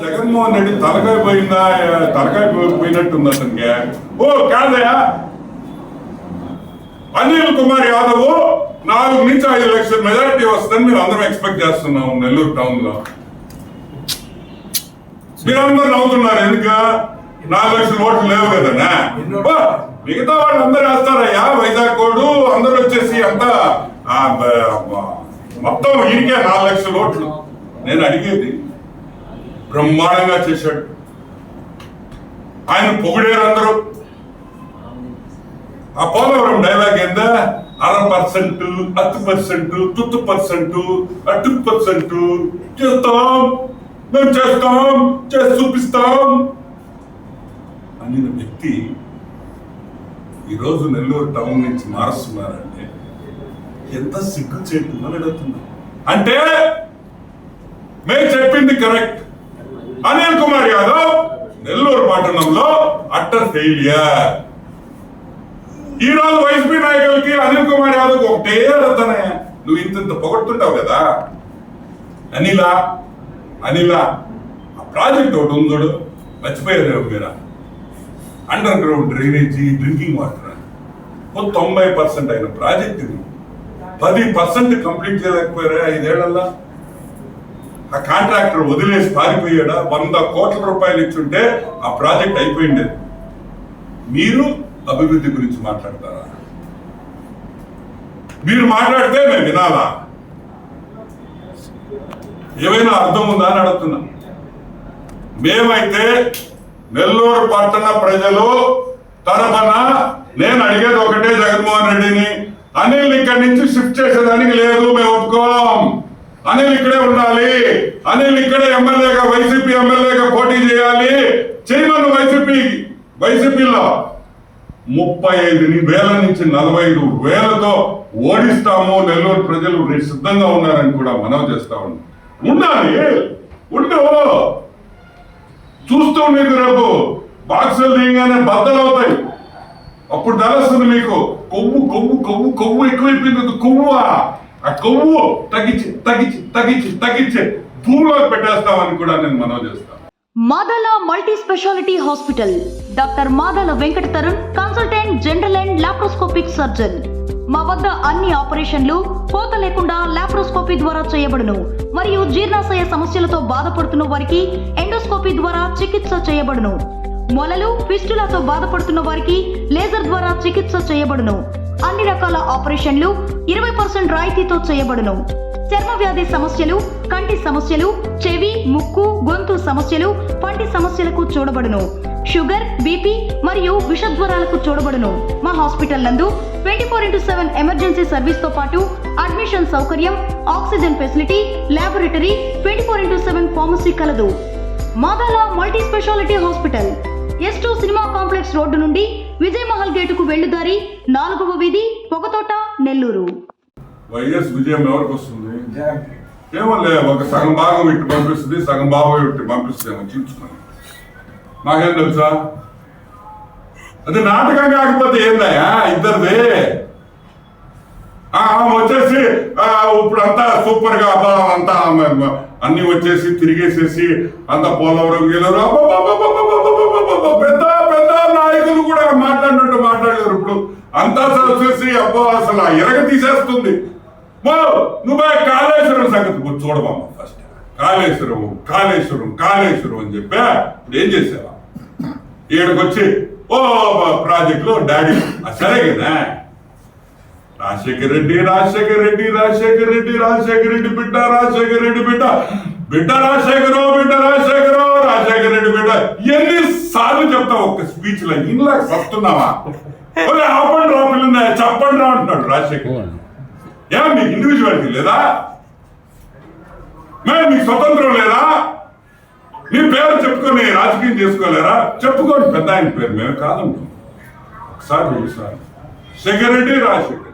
జగన్మోహన్ రెడ్డి తలకాయ పోయిందా? తలకాయ పోయినట్టుంది అతనికి. ఓ కాదయా అనిల్ కుమార్ యాదవ్ నాలుగు నుంచి ఐదు లక్షల మెజారిటీ వస్తుందని మీరు అందరం ఎక్స్పెక్ట్ చేస్తున్నాం నెల్లూరు టౌన్లో మీరందరూ నవ్వుతున్నారు ఎందుక? నాలుగు లక్షల ఓట్లు లేవు కదనా మిగతా వాళ్ళు అందరూ వేస్తారయ్యా. వైజాగ్ కోడు అందరూ వచ్చేసి అంతా మొత్తం ఇరికే నాలుగు లక్షల ఓట్లు. నేను అడిగేది బ్రహ్మాండంగా చేశాడు. ఆయన పొగిడారు అందరూ ఆ పోలవరం డైలాగ్ ఏందా? అర పర్సెంట్ అత్తు పర్సెంట్ తుత్తు పర్సెంట్ అటు పర్సెంట్. చేస్తాం మేము చేస్తాం చేసి చూపిస్తాం అనిన వ్యక్తి ఈరోజు నెల్లూరు టౌన్ నుంచి మారుస్తున్నారంటే ఎంత సిగ్గు చేయకుండా అడుగుతున్నా అంటే మేము చెప్పింది కరెక్ట్. అనిల్ కుమార్ యాదవ్ నెల్లూరు పట్టణంలో అట్టర్ ఫెయిలియర్ ఈ రోజు వైసీపీ నాయకులకి అనిల్ కుమార్ యాదవ్ ఒకటే అతనే నువ్వు ఇంత ఇంత పొగడుతుంటావు కదా. అనిలా అనిలా ఆ ప్రాజెక్ట్ ఒకటి ఉందోడు మర్చిపోయారు మీరు underground drainage drinking water తొంభై పర్సెంట్ అయిన ప్రాజెక్ట్ ఇది. పది పర్సెంట్ కంప్లీట్ చేయలేకపోయారా ఐదేళ్ళలో ఆ కాంట్రాక్టర్ వదిలేసి పారిపోయాడా? వంద కోట్ల రూపాయలు ఇచ్చుంటే ఆ ప్రాజెక్ట్ అయిపోయింది. మీరు అభివృద్ధి గురించి మాట్లాడతారా? మీరు మాట్లాడితే మేము వినాలా? ఏమైనా అర్థం ఉందా అని అడుగుతున్నా. మేమైతే నెల్లూరు పట్టణ ప్రజలు తరఫున నేను అడిగేది ఒకటే జగన్మోహన్ రెడ్డిని అనిల్ ఇక్కడి నుంచి షిఫ్ట్ చేసేదానికి లేదు మేము ఒప్పుకోం. అనిల్ ఇక్కడే ఉండాలి. అనిల్ ఇక్కడే ఎమ్మెల్యేగా వైసీపీ ఎమ్మెల్యేగా పోటీ చేయాలి. చేయమను వైసీపీ వైసీపీలో ముప్పై ఐదు వేల నుంచి నలభై ఐదు వేలతో ఓడిస్తాము. నెల్లూరు ప్రజలు సిద్ధంగా ఉన్నారని కూడా మనవి చేస్తా ఉన్నాం. ఉండాలి. ఉండు చూస్తూ మీకు రేపు. బాక్సులు దిగగానే బద్దలవుతాయి. అప్పుడు తెలుస్తుంది మీకు. కొవ్వు కొవ్వు కొవ్వు కొవ్వు ఎక్కువైపోయింది. కొవ్వా? ఆ కొవ్వు తగ్గించి తగ్గించి తగ్గించి తగ్గించి భూమిలో పెట్టేస్తామని కూడా నేను మనవి చేస్తాను Madala multi speciality hospital. Doctor Madala Venkata Tarun consultant general and laparoscopic surgeon. మా వద్ద అన్ని ఆపరేషన్లు కోత లేకుండా లాప్రోస్కోపీ ద్వారా చేయబడును. మరియు జీర్ణాశయ సమస్యలతో బాధపడుతున్న వారికి ఎండోస్కోపీ ద్వారా చికిత్స చేయబడును. మొలలు ఫిస్టులతో బాధపడుతున్న వారికి లేజర్ ద్వారా చికిత్స చేయబడును. అన్ని రకాల ఆపరేషన్లు ఇరవై పర్సెంట్ రాయితీతో చేయబడును. చర్మ వ్యాధి సమస్యలు కంటి సమస్యలు చెవి ముక్కు గొంతు సమస్యలు పంటి సమస్యలకు చూడబడును. షుగర్ బీపీ మరియు విషజ్వరాలకు చూడబడును. మా హాస్పిటల్ నందు twenty four into seven emergency సర్వీస్తో పాటు అడ్మిషన్ సౌకర్యం oxygen facility laboratory twenty four into seven pharmacy కలదు. Madala multi speciality hospital. S two cinema complex road నుండి విజయ్ మహల్ గేటుకు వెళ్ళుదారి నాలుగవ వీధి పొగతోట నెల్లూరు. వైఎస్ విజయం ఎవరికి వస్తుంది? ఏమోలే ఒక సగం భాగం ఇటు పంపిస్తుంది సగం భాగం ఇటు పంపిస్తుందేమో చూసుకున్నాను నాకేం తెలుసా? అది నాటకం కాకపోతే ఏందయ్యా? ఇద్దరిది. ఆ, ఆమె వచ్చేసి ఆ, ఇప్పుడు అంతా సూపర్గా అబ్బా అంతా ఆమె అన్ని వచ్చేసి తిరిగేసేసి అంత పోలవరం గీలరు. వచ్చేసి అబ్బా అసలు ఎరగ తీసేస్తుంది నువ్వే కాళేశ్వరం సంగతి చూడమమ్మ ఫస్ట్ కాళేశ్వరం కాళేశ్వరం కాళేశ్వరం అని చెప్పా ఇప్పుడు ఏం చేసావా? ఈడకొచ్చి ఓ ప్రాజెక్ట్లో డాడీ ఆ సరే కదా. రాజశేఖర రెడ్డి రాజశేఖర రెడ్డి రాజశేఖర రెడ్డి రాజశేఖర రెడ్డి బిడ్డ రాజశేఖర రెడ్డి బిడ్డ బిడ్డ రాజశేఖర బిడ్డ రాజశేఖర రాజశేఖర రెడ్డి బిడ్డ. ఎన్ని సార్లు చెప్తావు ఒక్క స్పీచ్లో? ఇందులో వస్తున్నావా? ఆపండి రా పిల్లలు చెప్పండి రా అంటున్నాడు రాజశేఖర్. ఏం మీకు ఇండివిజువాలిటీ లేదా? మేము మీకు స్వతంత్రం లేదా? మీ పేరు చెప్పుకొని రాజకీయం చేసుకోలేరా? చెప్పుకోండి పెద్ద ఆయన పేరు. మేము కాదంటాం ఒకసారి ఒకసారి రెడ్డి రాజశేఖర్.